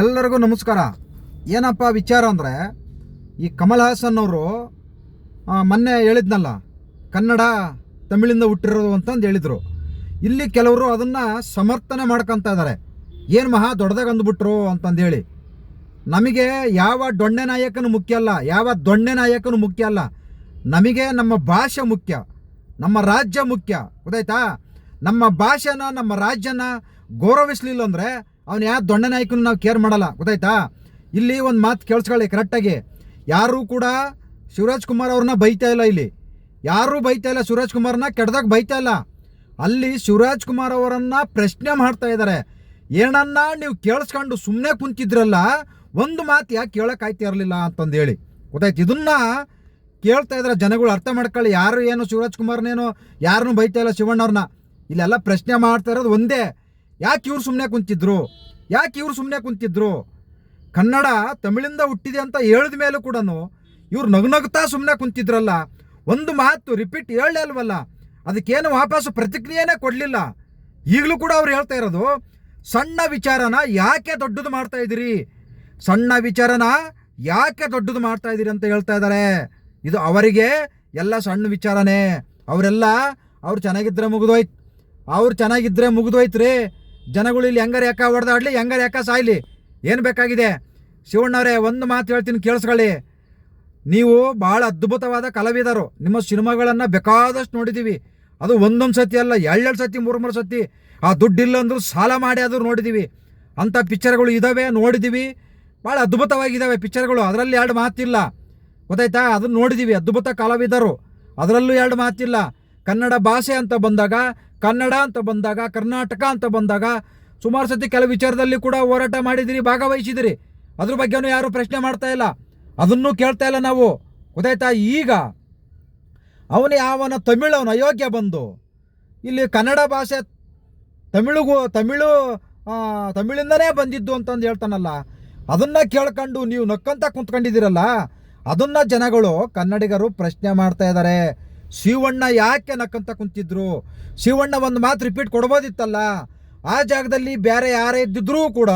ಎಲ್ಲರಿಗೂ ನಮಸ್ಕಾರ. ಏನಪ್ಪ ವಿಚಾರ ಅಂದರೆ, ಈ ಕಮಲ್ ಹಾಸನ್ ಅವರು ಮೊನ್ನೆ ಹೇಳಿದ್ನಲ್ಲ, ಕನ್ನಡ ತಮಿಳಿಂದ ಹುಟ್ಟಿರೋದು ಅಂತಂದು ಹೇಳಿದರು. ಇಲ್ಲಿ ಕೆಲವರು ಅದನ್ನು ಸಮರ್ಥನೆ ಮಾಡ್ಕೊತಾ ಇದ್ದಾರೆ. ಏನು ಮಹಾ ದೊಡ್ಡದಾಗ ಅಂದ್ಬಿಟ್ರು ಅಂತಂದೇಳಿ ನಮಗೆ ಯಾವ ದೊಣ್ಣೆ ನಾಯಕನು ಮುಖ್ಯ ಅಲ್ಲ, ಯಾವ ದೊಣ್ಣೆ ನಾಯಕನು ಮುಖ್ಯ ಅಲ್ಲ, ನಮಗೆ ನಮ್ಮ ಭಾಷೆ ಮುಖ್ಯ, ನಮ್ಮ ರಾಜ್ಯ ಮುಖ್ಯ, ಗೊತ್ತಾಯ್ತಾ? ನಮ್ಮ ಭಾಷೆನ, ನಮ್ಮ ರಾಜ್ಯನ ಗೌರವಿಸ್ಲಿಲ್ಲ ಅಂದರೆ ಅವನು ಯಾವ ದೊಡ್ಡ ನಾಯಕನ ನಾವು ಕೇರ್ ಮಾಡಲ್ಲ, ಗೊತ್ತಾಯ್ತಾ? ಇಲ್ಲಿ ಒಂದು ಮಾತು ಕೇಳಿಸ್ಕೊಳ್ಳಿ ಕರೆಕ್ಟಾಗಿ ಯಾರೂ ಕೂಡ ಶಿವರಾಜ್ ಕುಮಾರ್ ಅವ್ರನ್ನ ಬೈತಾ ಇಲ್ಲ ಇಲ್ಲಿ. ಯಾರೂ ಬೈತಾ ಇಲ್ಲ ಶಿವರಾಜ್ ಕುಮಾರ್ನ ಕೆಡ್ದಾಗ ಬೈತಾ ಇಲ್ಲ. ಅಲ್ಲಿ ಶಿವರಾಜ್ ಕುಮಾರ್ ಅವರನ್ನ ಪ್ರಶ್ನೆ ಮಾಡ್ತಾ ಇದ್ದಾರೆ. ಏನನ್ನ ನೀವು ಕೇಳಿಸ್ಕೊಂಡು ಸುಮ್ಮನೆ ಕುಂತಿದ್ರಲ್ಲ, ಒಂದು ಮಾತು ಯಾಕೆ ಕೇಳಕ್ ಆಯ್ತಾ ಇರಲಿಲ್ಲ ಅಂತಂದೇಳಿ. ಗೊತ್ತಾಯ್ತು? ಇದನ್ನ ಕೇಳ್ತಾ ಇದ್ರೆ ಜನಗಳು ಅರ್ಥ ಮಾಡ್ಕೊಳ್ಳಿ. ಯಾರು ಏನು ಶಿವರಾಜ್ ಕುಮಾರ್ನೇನು, ಯಾರನ್ನೂ ಬೈತಾ ಇಲ್ಲ ಶಿವಣ್ಣವ್ರನ್ನ. ಇಲ್ಲೆಲ್ಲ ಪ್ರಶ್ನೆ ಮಾಡ್ತಾ ಇರೋದು ಒಂದೇ. ಯಾಕೆ ಇವ್ರು ಸುಮ್ಮನೆ ಕುಂತಿದ್ರು? ಯಾಕೆ ಇವ್ರು ಸುಮ್ಮನೆ ಕುಂತಿದ್ರು? ಕನ್ನಡ ತಮಿಳಿಂದ ಹುಟ್ಟಿದೆ ಅಂತ ಹೇಳಿದ ಮೇಲೂ ಕೂಡ ಇವ್ರು ನಗ್ನಗ್ತಾ ಸುಮ್ಮನೆ ಕುಂತಿದ್ರಲ್ಲ, ಒಂದು ಮಾತು ರಿಪೀಟ್ ಹೇಳಲೇ ಅಲ್ವಲ್ಲ, ಅದಕ್ಕೇನು ವಾಪಸ್ ಪ್ರತಿಕ್ರಿಯೆನೇ ಕೊಡಲಿಲ್ಲ. ಈಗಲೂ ಕೂಡ ಅವ್ರು ಹೇಳ್ತಾ ಇರೋದು, ಸಣ್ಣ ವಿಚಾರನ ಯಾಕೆ ದೊಡ್ಡದು ಮಾಡ್ತಾ ಇದ್ದೀರಿ? ಸಣ್ಣ ವಿಚಾರನ ಯಾಕೆ ದೊಡ್ಡದು ಮಾಡ್ತಾ ಇದ್ದೀರಿ ಅಂತ ಹೇಳ್ತಾ ಇದ್ದಾರೆ. ಇದು ಅವರಿಗೆ ಎಲ್ಲ ಸಣ್ಣ ವಿಚಾರನೇ. ಅವರೆಲ್ಲ ಅವ್ರು ಚೆನ್ನಾಗಿದ್ದರೆ ಮುಗಿದೋಯ್ತು ಅವ್ರು ಚೆನ್ನಾಗಿದ್ದರೆ ಮುಗಿದೋಯ್ತು ರೀ. ಜನಗಳು ಇಲ್ಲಿ ಹೆಂಗಾರ ಯಾಕ ಹೊಡೆದಾಡ್ಲಿ ಹೆಂಗಾರ ಯಾಕ ಸಾಯ್ಲಿ? ಏನು ಬೇಕಾಗಿದೆ? ಶಿವಣ್ಣವರೇ, ಒಂದು ಮಾತು ಹೇಳ್ತೀನಿ, ಕೇಳಿಸ್ಕೊಳ್ಳಿ. ನೀವು ಭಾಳ ಅದ್ಭುತವಾದ ಕಲಾವಿದರು. ನಿಮ್ಮ ಸಿನಿಮಾಗಳನ್ನು ಬೇಕಾದಷ್ಟು ನೋಡಿದ್ದೀವಿ ಅದು ಒಂದೊಂದು ಸತಿ ಅಲ್ಲ ಎರಡೆರಡು ಸತಿ ಮೂರು ಮೂರು ಸತಿ. ಆ ದುಡ್ಡಿಲ್ಲ ಅಂದರೂ ಸಾಲ ಮಾಡಿ ಆದರೂ ನೋಡಿದ್ದೀವಿ ಅಂಥ ಪಿಕ್ಚರ್ಗಳು ಇದ್ದಾವೆ ನೋಡಿದ್ದೀವಿ ಭಾಳ ಅದ್ಭುತವಾಗಿದ್ದಾವೆ ಪಿಕ್ಚರ್ಗಳು. ಅದರಲ್ಲಿ ಎರಡು ಮಾತಿಲ್ಲ. ಗೊತ್ತಾಯ್ತಾ? ಅದನ್ನು ನೋಡಿದ್ದೀವಿ ಅದ್ಭುತ ಕಲಾವಿದರು. ಅದರಲ್ಲೂ ಎರಡು ಮಾತಿಲ್ಲ. ಕನ್ನಡ ಭಾಷೆ ಅಂತ ಬಂದಾಗ ಕನ್ನಡ ಅಂತ ಬಂದಾಗ, ಕರ್ನಾಟಕ ಅಂತ ಬಂದಾಗ ಸುಮಾರು ಸತಿ ಕೆಲವು ವಿಚಾರದಲ್ಲಿ ಕೂಡ ಹೋರಾಟ ಮಾಡಿದಿರಿ, ಭಾಗವಹಿಸಿದಿರಿ. ಅದ್ರ ಬಗ್ಗೆನೂ ಯಾರು ಪ್ರಶ್ನೆ ಮಾಡ್ತಾ ಇಲ್ಲ. ಅದನ್ನು ಕೇಳ್ತಾ ಇಲ್ಲ ನಾವು. ಗೊತ್ತಾಯ್ತಾ? ಈಗ ಅವನು ಯಾವನ ತಮಿಳು, ಅವನ ಅಯೋಗ್ಯ ಬಂದು ಇಲ್ಲಿ ಕನ್ನಡ ಭಾಷೆ ತಮಿಳುಗೂ, ತಮಿಳು ತಮಿಳಿಂದನೇ ಬಂದಿದ್ದು ಅಂತಂದು ಹೇಳ್ತಾನಲ್ಲ. ಅದನ್ನ ಕೇಳ್ಕೊಂಡು ನೀವು ನಕ್ಕಂತ ಕುಂತ್ಕೊಂಡಿದ್ದೀರಲ್ಲ, ಅದನ್ನ ಜನಗಳು, ಕನ್ನಡಿಗರು ಪ್ರಶ್ನೆ ಮಾಡ್ತಾ ಇದ್ದಾರೆ. ಶಿವಣ್ಣ ಯಾಕೆ ನಕ್ಕಂತ ಕುಂತಿದ್ರು? ಶಿವಣ್ಣ ಒಂದು ಮಾತು ರಿಪೀಟ್ ಕೊಡ್ಬೋದಿತ್ತಲ್ಲ? ಆ ಜಾಗದಲ್ಲಿ ಬೇರೆ ಯಾರೇ ಇದ್ದಿದ್ರೂ ಕೂಡ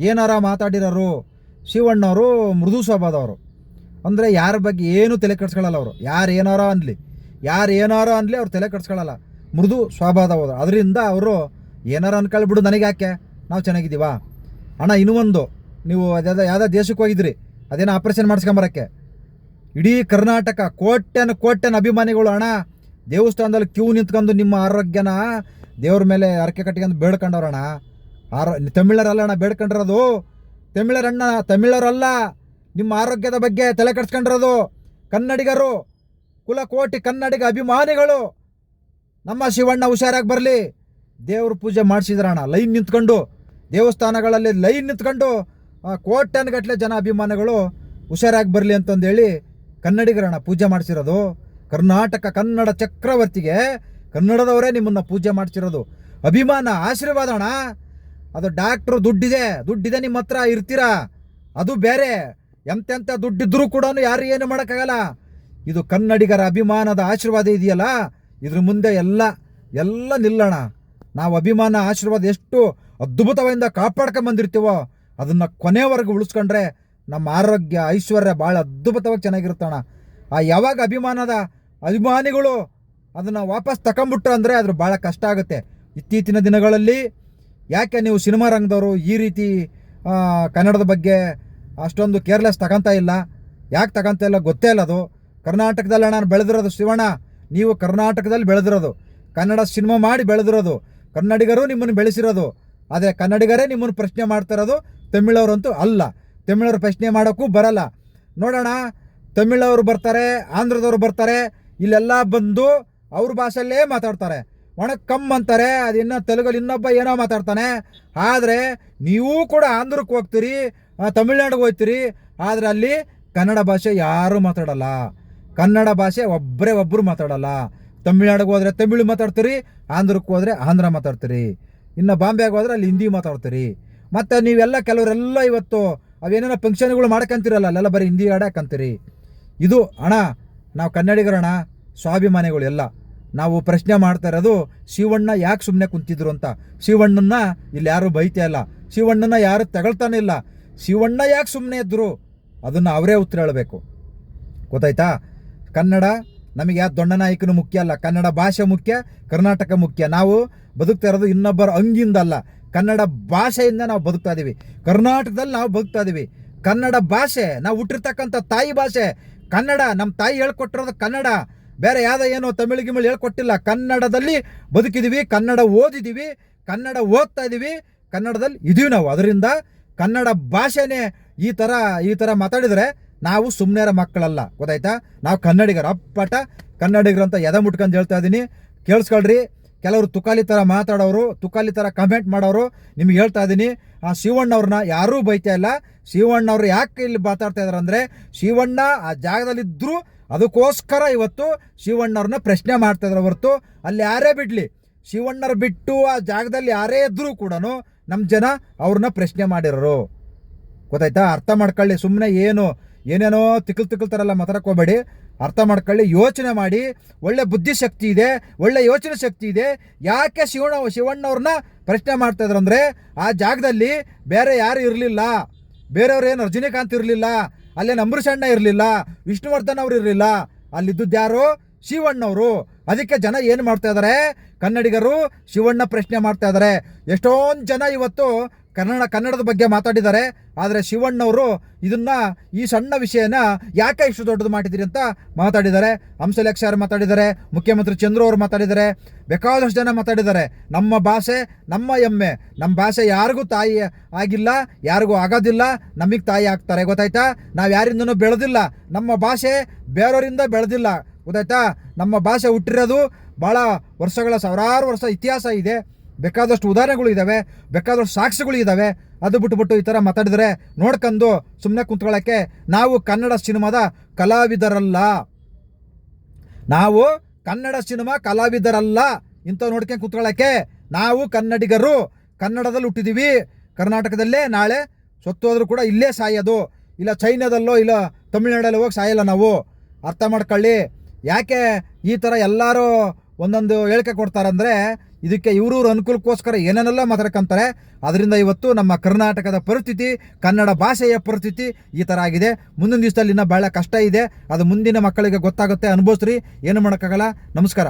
ಏನಾರ ಮಾತಾಡಿರೋರು ಶಿವಣ್ಣವರು, ಮೃದು ಸ್ವಭಾವದವರು. ಅಂದರೆ ಯಾರ ಬಗ್ಗೆ ಏನು ತಲೆ ಕೆಡ್ಸ್ಕೊಳ್ಳಲ್ಲ ಅವರು. ಯಾರು ಏನಾರೋ ಅನ್ಲಿ. ಯಾರು ಏನಾರೋ ಅನ್ಲಿ ಅವ್ರು ತಲೆ ಕೆಡ್ಸ್ಕೊಳ್ಳಲ್ಲ ಮೃದು ಸ್ವಭಾವದವರು. ಅದರಿಂದ ಅವರು ಏನಾರ ಅನ್ಕೊಳ್ಬಿಡು ನನಗೆ ಯಾಕೆ? ನಾವು ಚೆನ್ನಾಗಿದ್ದೀವಾ? ಅಣ್ಣ, ಇನ್ನೂ ಒಂದು. ನೀವು ಅದ್ಯಾವ ಯಾವುದೋ ದೇಶಕ್ಕೆ ಹೋಗಿದ್ರಿ. ಅದೇನೋ ಆಪ್ರೇಷನ್ ಮಾಡಿಸ್ಕೊಂಬರಕ್ಕೆ ಇಡೀ ಕರ್ನಾಟಕ ಕೋಟ್ಯನ ಕೋಟ್ಯನ ಅಭಿಮಾನಿಗಳು ಅಣ್ಣ, ದೇವಸ್ಥಾನದಲ್ಲಿ ಕ್ಯೂ ನಿಂತ್ಕೊಂಡು ನಿಮ್ಮ ಆರೋಗ್ಯನ ದೇವ್ರ ಮೇಲೆ ಹರಕೆ ಕಟ್ಕೊಂಡು ಬೇಡ್ಕೊಂಡವ್ರಣ ಆರೋ, ತಮಿಳರಲ್ಲ ಅಣ್ಣ, ಬೇಡ್ಕೊಂಡಿರೋದು. ತಮಿಳರಣ್ಣ, ತಮಿಳರಲ್ಲ, ನಿಮ್ಮ ಆರೋಗ್ಯದ ಬಗ್ಗೆ ತಲೆ ಕೆಡ್ಸ್ಕೊಂಡಿರೋದು. ಕನ್ನಡಿಗರು ಕುಲಕೋಟಿ ಕನ್ನಡಿಗ ಅಭಿಮಾನಿಗಳು, ನಮ್ಮ ಶಿವಣ್ಣ ಹುಷಾರಾಗಿ ಬರಲಿ. ದೇವ್ರ ಪೂಜೆ ಮಾಡಿಸಿದ್ರಣ ಲೈನ್ ನಿಂತ್ಕೊಂಡು, ದೇವಸ್ಥಾನಗಳಲ್ಲಿ ಲೈನ್ ನಿಂತ್ಕೊಂಡು ಕೋಟ್ಯನ್ಗಟ್ಲೆ ಜನ ಅಭಿಮಾನಿಗಳು ಹುಷಾರಾಗಿ ಬರಲಿ ಅಂತಂದೇಳಿ ಕನ್ನಡಿಗರಣ್ಣ ಪೂಜೆ ಮಾಡಿಸಿರೋದು, ಕರ್ನಾಟಕ ಕನ್ನಡ ಚಕ್ರವರ್ತಿಗೆ ಕನ್ನಡದವರೇ ನಿಮ್ಮನ್ನು ಪೂಜೆ ಮಾಡಿಸಿರೋದು. ಅಭಿಮಾನ, ಆಶೀರ್ವಾದ ಅಣ್ಣ. ಅದು ಡಾಕ್ಟ್ರು ದುಡ್ಡಿದೆ ದುಡ್ಡಿದೆ ನಿಮ್ಮ ಹತ್ರ ಇರ್ತೀರಾ? ಅದು ಬೇರೆ. ಎಂತೆಂಥ ದುಡ್ಡಿದ್ರೂ ಕೂಡ ಯಾರು ಏನು ಮಾಡೋಕ್ಕಾಗಲ್ಲ. ಇದು ಕನ್ನಡಿಗರ ಅಭಿಮಾನದ ಆಶೀರ್ವಾದ ಇದೆಯಲ್ಲ? ಇದ್ರ ಮುಂದೆ ಎಲ್ಲ ಎಲ್ಲ ನಿಲ್ಲೋಣ ನಾವು ಅಭಿಮಾನ, ಆಶೀರ್ವಾದ ಎಷ್ಟು ಅದ್ಭುತವಾಗಿ ಕಾಪಾಡ್ಕೊಂಬಂದಿರ್ತೀವೋ ಅದನ್ನು ಕೊನೆವರೆಗೂ ಉಳಿಸ್ಕೊಂಡ್ರೆ ನಮ್ಮ ಆರೋಗ್ಯ, ಐಶ್ವರ್ಯ ಭಾಳ ಅದ್ಭುತವಾಗಿ ಚೆನ್ನಾಗಿರುತ್ತಣ್ಣ ಆ ಯಾವಾಗ ಅಭಿಮಾನದ ಅಭಿಮಾನಿಗಳು ಅದನ್ನು ವಾಪಸ್ ತಗೊಂಬಿಟ್ರು ಅಂದರೆ ಅದ್ರ ಭಾಳ ಕಷ್ಟ ಆಗುತ್ತೆ. ಇತ್ತೀಚಿನ ದಿನಗಳಲ್ಲಿ ಯಾಕೆ ನೀವು ಸಿನಿಮಾ ರಂಗದವರು ಈ ರೀತಿ ಕನ್ನಡದ ಬಗ್ಗೆ ಅಷ್ಟೊಂದು ಕೇರ್ಲೆಸ್ ತಗೊಂತಾ ಇಲ್ಲ? ಯಾಕೆ ತಗೊಂತ ಇಲ್ಲ ಗೊತ್ತೇ ಇಲ್ಲ ಅದು. ಕರ್ನಾಟಕದಲ್ಲಿ ನಾನು ಬೆಳೆದಿರೋದು ಶಿವಣ್ಣ, ನೀವು ಕರ್ನಾಟಕದಲ್ಲಿ ಬೆಳೆದಿರೋದು. ಕನ್ನಡ ಸಿನಿಮಾ ಮಾಡಿ ಬೆಳೆದಿರೋದು. ಕನ್ನಡಿಗರು ನಿಮ್ಮನ್ನು ಬೆಳೆಸಿರೋದು. ಆದರೆ ಕನ್ನಡಿಗರೇ ನಿಮ್ಮನ್ನು ಪ್ರಶ್ನೆ ಮಾಡ್ತಾ ಇರೋದು, ತಮಿಳವರಂತೂ ಅಲ್ಲ. ತಮಿಳವ್ರು ಪ್ರಶ್ನೆ ಮಾಡೋಕ್ಕೂ ಬರಲ್ಲ. ನೋಡೋಣ, ತಮಿಳವರು ಬರ್ತಾರೆ, ಆಂಧ್ರದವರು ಬರ್ತಾರೆ, ಇಲ್ಲೆಲ್ಲ ಬಂದು ಅವ್ರ ಭಾಷೆಯಲ್ಲೇ ಮಾತಾಡ್ತಾರೆ. ಒಣಕಮ್ ಅಂತಾರೆ ಅದಿನ್ನ ತೆಲುಗಲ್ಲಿ ಇನ್ನೊಬ್ಬ ಏನೋ ಮಾತಾಡ್ತಾನೆ. ಆದರೆ ನೀವು ಕೂಡ ಆಂಧ್ರಕ್ಕೆ ಹೋಗ್ತೀರಿ ತಮಿಳ್ನಾಡಿಗೆ ಹೋಗ್ತೀರಿ, ಆದರೆ ಅಲ್ಲಿ ಕನ್ನಡ ಭಾಷೆ ಯಾರೂ ಮಾತಾಡಲ್ಲ. ಕನ್ನಡ ಭಾಷೆ ಒಬ್ಬರೇ ಒಬ್ಬರು ಮಾತಾಡಲ್ಲ. ತಮಿಳ್ನಾಡಿಗೆ ಹೋದರೆ ತಮಿಳು ಮಾತಾಡ್ತೀರಿ, ಆಂಧ್ರಕ್ಕೆ ಹೋದರೆ ಆಂಧ್ರ ಮಾತಾಡ್ತೀರಿ. ಇನ್ನು ಬಾಂಬೆಗೆ ಹೋದರೆ ಅಲ್ಲಿ ಹಿಂದಿ ಮಾತಾಡ್ತೀರಿ. ಮತ್ತು ನೀವೆಲ್ಲ ಕೆಲವರೆಲ್ಲ ಇವತ್ತು ಅವೇನೇನೋ ಫಂಕ್ಷನ್ಗಳು ಮಾಡ್ಕಂತಿರಲ್ಲ, ಅಲ್ಲೆಲ್ಲ ಬರೀ ಹಿಂದಿ ಆಡಕ್ಕಂತೀರಿ ಇದು ಅಣ್ಣ ನಾವು ಕನ್ನಡಿಗರಣ ಸ್ವಾಭಿಮಾನಿಗಳು ಎಲ್ಲ. ನಾವು ಪ್ರಶ್ನೆ ಮಾಡ್ತಾ ಇರೋದು, ಶಿವಣ್ಣ ಯಾಕೆ ಸುಮ್ಮನೆ ಕುಂತಿದ್ರು ಅಂತ. ಶಿವಣ್ಣನ ಇಲ್ಲಿ ಯಾರು ಬೈತಾ ಇಲ್ಲ. ಶಿವಣ್ಣನ ಯಾರು ತಗೊಳ್ತಾನೆ ಇಲ್ಲ. ಶಿವಣ್ಣ ಯಾಕೆ ಸುಮ್ಮನೆ ಇದ್ದರು ಅದನ್ನು ಅವರೇ ಉತ್ತರ ಹೇಳಬೇಕು. ಗೊತ್ತಾಯ್ತಾ? ಕನ್ನಡ ನಮಗೆ ಯಾವ ದೊಡ್ಡ ನಾಯಕನು ಮುಖ್ಯ ಅಲ್ಲ. ಕನ್ನಡ ಭಾಷೆ ಮುಖ್ಯ, ಕರ್ನಾಟಕ ಮುಖ್ಯ. ನಾವು ಬದುಕ್ತಾ ಇರೋದು ಇನ್ನೊಬ್ಬರ ಅಂಗಿಂದ ಅಲ್ಲ ಕನ್ನಡ ಭಾಷೆಯಿಂದ ನಾವು ಬದುಕ್ತಾ ಇದ್ದೀವಿ ಕರ್ನಾಟಕದಲ್ಲಿ ನಾವು ಬದುಕ್ತಾ ಇದ್ದೀವಿ ಕನ್ನಡ ಭಾಷೆ, ನಾವು ಹುಟ್ಟಿರ್ತಕ್ಕಂಥ ತಾಯಿ ಭಾಷೆ, ಕನ್ನಡ ನಮ್ಮ ತಾಯಿ ಹೇಳ್ಕೊಟ್ಟಿರೋದು ಕನ್ನಡ. ಬೇರೆ ಯಾವುದೋ ಏನೋ ತಮಿಳು ಗಿಮಿಳು ಹೇಳ್ಕೊಟ್ಟಿಲ್ಲ. ಕನ್ನಡದಲ್ಲಿ ಬದುಕಿದ್ದೀವಿ ಕನ್ನಡ ಓದಿದ್ದೀವಿ ಕನ್ನಡ ಓದ್ತಾ ಇದ್ದೀವಿ ಕನ್ನಡದಲ್ಲಿ ಇದೀವಿ ನಾವು. ಅದರಿಂದ ಕನ್ನಡ ಭಾಷೆನೇ ಈ ಥರ ಈ ಥರ ಮಾತಾಡಿದರೆ ನಾವು ಸುಮ್ಮನೆರ ಮಕ್ಕಳಲ್ಲ. ಗೊತ್ತಾಯ್ತಾ? ನಾವು ಕನ್ನಡಿಗರು. ಅಪ್ಪಟ ಕನ್ನಡಿಗರು ಅಂತ ಎದ ಮುಟ್ಕೊಂಡು ಹೇಳ್ತಾ ಇದ್ದೀನಿ ಕೇಳಿಸ್ಕೊಳ್ರಿ. ಕೆಲವರು ತುಕಾಲಿ ಥರ ಮಾತಾಡೋರು, ತುಕಾಲಿ ಥರ ಕಮೆಂಟ್ ಮಾಡೋರು, ನಿಮ್ಗೆ ಹೇಳ್ತಾ ಇದ್ದೀನಿ ಆ ಶಿವಣ್ಣವ್ರನ್ನ ಯಾರೂ ಬೈತಾ ಇಲ್ಲ. ಶಿವಣ್ಣವ್ರು ಯಾಕೆ ಇಲ್ಲಿ ಮಾತಾಡ್ತಾ ಇದ್ದಾರೆ ಅಂದರೆ, ಶಿವಣ್ಣ ಆ ಜಾಗದಲ್ಲಿದ್ದರೂ ಅದಕ್ಕೋಸ್ಕರ ಇವತ್ತು ಶಿವಣ್ಣವ್ರನ್ನ ಪ್ರಶ್ನೆ ಮಾಡ್ತಾ ಇದ್ದಾರೆ ಹೊರತು. ಅಲ್ಲಿ ಯಾರೇ ಬಿಡಲಿ ಶಿವಣ್ಣರು ಬಿಟ್ಟು ಆ ಜಾಗದಲ್ಲಿ ಯಾರೇ ಇದ್ದರೂ ಕೂಡ ನಮ್ಮ ಜನ ಅವ್ರನ್ನ ಪ್ರಶ್ನೆ ಮಾಡಿರೋರು. ಗೊತ್ತಾಯ್ತಾ? ಅರ್ಥ ಮಾಡ್ಕೊಳ್ಳಿ ಸುಮ್ಮನೆ ಏನು, ಏನೇನೋ ತಿಕ್ಕಲ್ ತಿಕ್ಕಲ್ ಥರ ಮಾತಾಡಕ್ಕೆ ಹೋಗ್ಬೇಡಿ. ಅರ್ಥ ಮಾಡ್ಕೊಳ್ಳಿ, ಯೋಚನೆ ಮಾಡಿ. ಒಳ್ಳೆ ಬುದ್ಧಿಶಕ್ತಿ ಇದೆ, ಒಳ್ಳೆ ಯೋಚನೆ ಶಕ್ತಿ ಇದೆ. ಯಾಕೆ ಶಿವಣ್ಣ, ಶಿವಣ್ಣವ್ರನ್ನ ಪ್ರಶ್ನೆ ಮಾಡ್ತಾ ಇದ್ರು ಅಂದರೆ, ಆ ಜಾಗದಲ್ಲಿ ಬೇರೆ ಯಾರು ಇರಲಿಲ್ಲ. ಬೇರೆಯವ್ರು ಏನು, ರಜನಿಕಾಂತ್ ಇರಲಿಲ್ಲ ಅಲ್ಲೇ ಅಂಬರೀಷಣ್ಣ ಇರಲಿಲ್ಲ, ವಿಷ್ಣುವರ್ಧನ್ ಅವರು ಇರಲಿಲ್ಲ. ಅಲ್ಲಿದ್ದದ್ದು ಯಾರು? ಶಿವಣ್ಣವರು. ಅದಕ್ಕೆ ಜನ ಏನು ಮಾಡ್ತಾ ಇದ್ದಾರೆ ಕನ್ನಡಿಗರು ಶಿವಣ್ಣ ಪ್ರಶ್ನೆ ಮಾಡ್ತಾ ಇದ್ದಾರೆ ಎಷ್ಟೊಂದು ಜನ ಇವತ್ತು ಕನ್ನಡ ಕನ್ನಡದ ಬಗ್ಗೆ ಮಾತಾಡಿದ್ದಾರೆ. ಆದರೆ ಶಿವಣ್ಣವರು ಇದನ್ನ ಈ ಸಣ್ಣ ವಿಷಯನ ಯಾಕೆ ಇಷ್ಟು ದೊಡ್ಡದು ಮಾಡಿದಿರಿ ಅಂತ ಮಾತಾಡಿದ್ದಾರೆ. ಹಂಸಲೇಖ ಅವರು ಮಾತಾಡಿದ್ದಾರೆ, ಮುಖ್ಯಮಂತ್ರಿ ಚಂದ್ರು ಅವರು ಮಾತಾಡಿದ್ದಾರೆ, ಬೇಕಾದಷ್ಟು ಜನ ಮಾತಾಡಿದ್ದಾರೆ. ನಮ್ಮ ಭಾಷೆ, ನಮ್ಮ ಹೆಮ್ಮೆ ನಮ್ಮ ಭಾಷೆ ಯಾರಿಗೂ ತಾಯಿ ಆಗಿಲ್ಲ, ಯಾರಿಗೂ ಆಗೋದಿಲ್ಲ, ನಮಗೆ ತಾಯಿ ಆಗ್ತಾರೆ, ಗೊತ್ತಾಯ್ತಾ? ನಾವು ಯಾರಿಂದನೂ ಬೆಳೆದಿಲ್ಲ. ನಮ್ಮ ಭಾಷೆ ಬೇರೆಯವರಿಂದ ಬೆಳೆದಿಲ್ಲ, ಗೊತ್ತಾಯ್ತಾ? ನಮ್ಮ ಭಾಷೆ ಹುಟ್ಟಿರೋದು ಭಾಳ ವರ್ಷಗಳ, ಸಾವಿರಾರು ವರ್ಷ ಇತಿಹಾಸ ಇದೆ. ಬೇಕಾದಷ್ಟು ಉದಾಹರಣೆಗಳು ಇದ್ದಾವೆ ಬೇಕಾದಷ್ಟು ಸಾಕ್ಷಿಗಳು ಇದ್ದಾವೆ ಅದು ಬಿಟ್ಬಿಟ್ಟು ಈ ಥರ ಮಾತಾಡಿದರೆ ನೋಡ್ಕೊಂಡು ಸುಮ್ಮನೆ ಕುಂತ್ಕೊಳ್ಳೋಕ್ಕೆ ನಾವು ಕನ್ನಡ ಸಿನಿಮಾದ ಕಲಾವಿದರಲ್ಲ. ನಾವು ಕನ್ನಡ ಸಿನಿಮಾ ಕಲಾವಿದರಲ್ಲ. ಇಂಥ ನೋಡ್ಕೊಂಡು ಕುತ್ಕೊಳ್ಳೋಕ್ಕೆ ನಾವು ಕನ್ನಡಿಗರು. ಕನ್ನಡದಲ್ಲಿ ಹುಟ್ಟಿದ್ದೀವಿ ಕರ್ನಾಟಕದಲ್ಲೇ ನಾಳೆ ಸತ್ತೋದ್ರೂ ಕೂಡ ಇಲ್ಲೇ ಸಾಯೋದು. ಇಲ್ಲ ಚೈನಾದಲ್ಲೋ, ಇಲ್ಲ ತಮಿಳ್ನಾಡಲ್ಲೋ ಹೋಗಿ ಸಾಯಲ್ಲ ನಾವು. ಅರ್ಥ ಮಾಡ್ಕೊಳ್ಳಿ. ಯಾಕೆ ಈ ಥರ ಎಲ್ಲರೂ ಒಂದೊಂದು ಹೇಳಿಕೆ ಕೊಡ್ತಾರಂದರೆ ಇದಕ್ಕೆ ಇವ್ರವ್ರ ಅನುಕೂಲಕ್ಕೋಸ್ಕರ ಏನೇನೆಲ್ಲ ಮಾತಾಡ್ಕೊಂತಾರೆ. ಅದರಿಂದ ಇವತ್ತು ನಮ್ಮ ಕರ್ನಾಟಕದ ಪರಿಸ್ಥಿತಿ, ಕನ್ನಡ ಭಾಷೆಯ ಪರಿಸ್ಥಿತಿ ಈ ಥರ ಆಗಿದೆ. ಮುಂದಿನ ದಿವಸದಲ್ಲಿ ಇನ್ನೂ ಭಾಳ ಕಷ್ಟ ಇದೆ. ಅದು ಮುಂದಿನ ಮಕ್ಕಳಿಗೆ ಗೊತ್ತಾಗುತ್ತೆ. ಅನುಭವಿಸ್ರಿ. ಏನು ಮಾಡೋಕ್ಕಾಗಲ್ಲ. ನಮಸ್ಕಾರ.